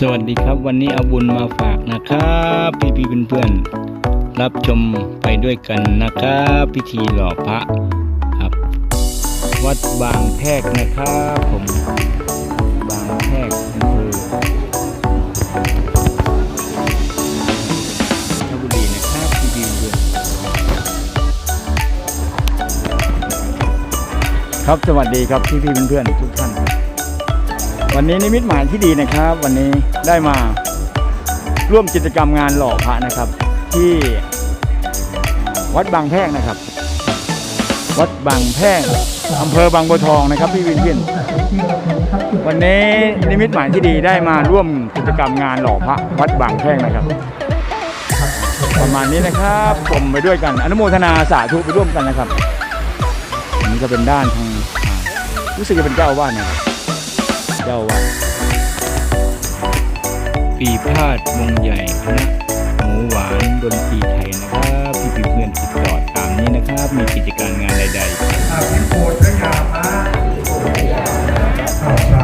สวัสดีครับวันนี้เอาบุญมาฝากนะครับพี่พี่ๆเพื่อนๆรับชมไปด้วยกันนะครับ พิธีหล่อพระครับ วัดบางแพรกนะครับผมบางแพรกอำเภอชลบุรีนะครับพี่พี่ๆเพื่อนครับสวัสดีครับพี่พี่ๆเพื่อนๆทุกท่านครับ วันนี้นิมิตหมายที่ดีนะครับ วันนี้ได้มาร่วมกิจกรรมงานหล่อพระนะครับ ที่วัดบางแพรกนะครับ วัดบางแพรกอำเภอบางบัวทองนะครับพี่วินเพียนวันนี้นิมิตหมายที่ดีได้มาร่วมกิจกรรมงานหล่อพระวัดบางแพรกนะครับ ประมาณนี้นะครับชมไปด้วยกัน อนุโมทนาสาธุไปร่วมกันนะครับอันนี้ก็เป็นด้านทางรู้สึกจะเป็นเจ้าอาวาสนะครับ เจ้าวัดปีพาดมงใหญ่คณะหมูหวานดนตรีไทยนะครับพี่พี่เพื่อนติดต่อตามนี้นะครับ มีกิจการงานใดๆ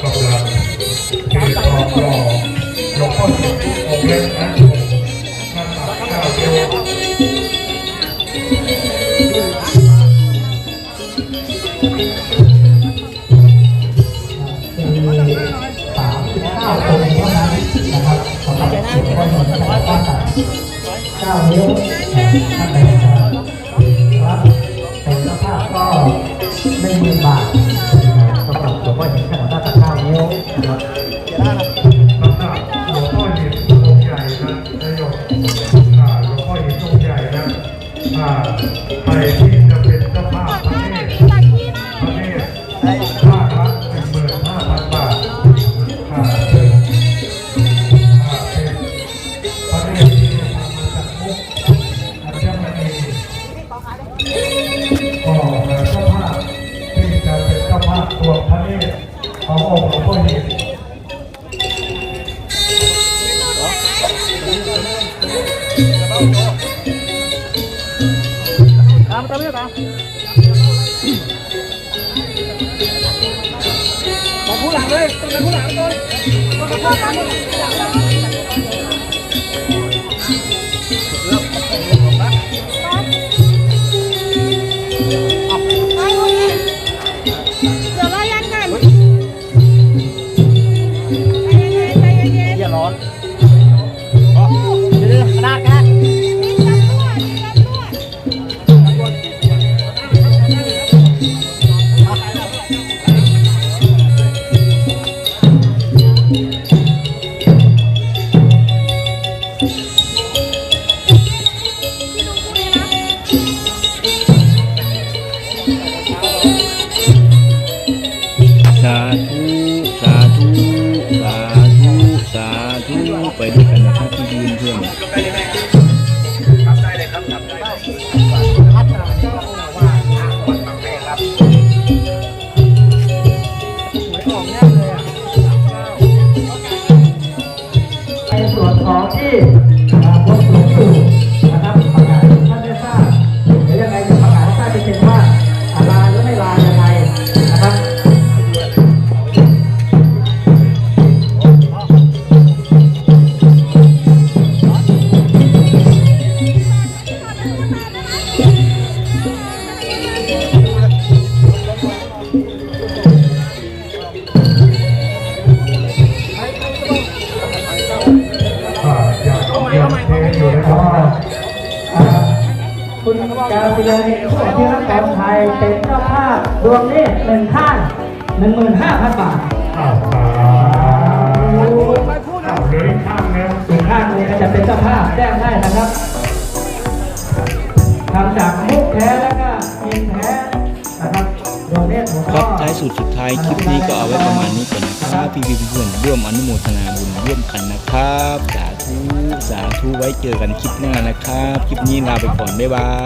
ก็กำลังเก็บของรอหลวงพ่อสิบองค์เล็กนะท่านมาเก้าเดียวสามสิบเก้าองค์เท่านั้นนะครับสำหรับหลวงพ่อสมบัติว่าเก้านิ้วท่านใด ก็หนึ่งหมื่นบาท ดวงพระเนตรขององค์หลวงพ่อเห็นตามตามเรื่องนะมาผู้หลังเลยต้องเป็นผู้หลังต้นองเป็นผู้หลัง กาเซียนี่ผู้ที่รับของไทยเป็นเจ้าภาพดวงนี้หนึ่งข้างหนึ่งหมื่นห้าพันบาทอ้าวสาธุอ้าวเหลืออีกข้างหนึ่งข้างหนึงก็จะเป็นเจ้าภาพแจ้งได้นะครับทำจากมุกแท้แล้วก็อินแท้นะครับดวงนี้ผมครับท้ายสุดสุดท้ายคลิปนี้ก็เอาไว้ประมาณนี้ก่อนนะครับพี่พี่เพื่อนๆร่วมอนุโมทนาบุญร่วมกันนะครับ สาธุสาธุไว้เจอกันคลิปหน้านะครับ คลิปนี้ลาไปก่อนบ๊ายบาย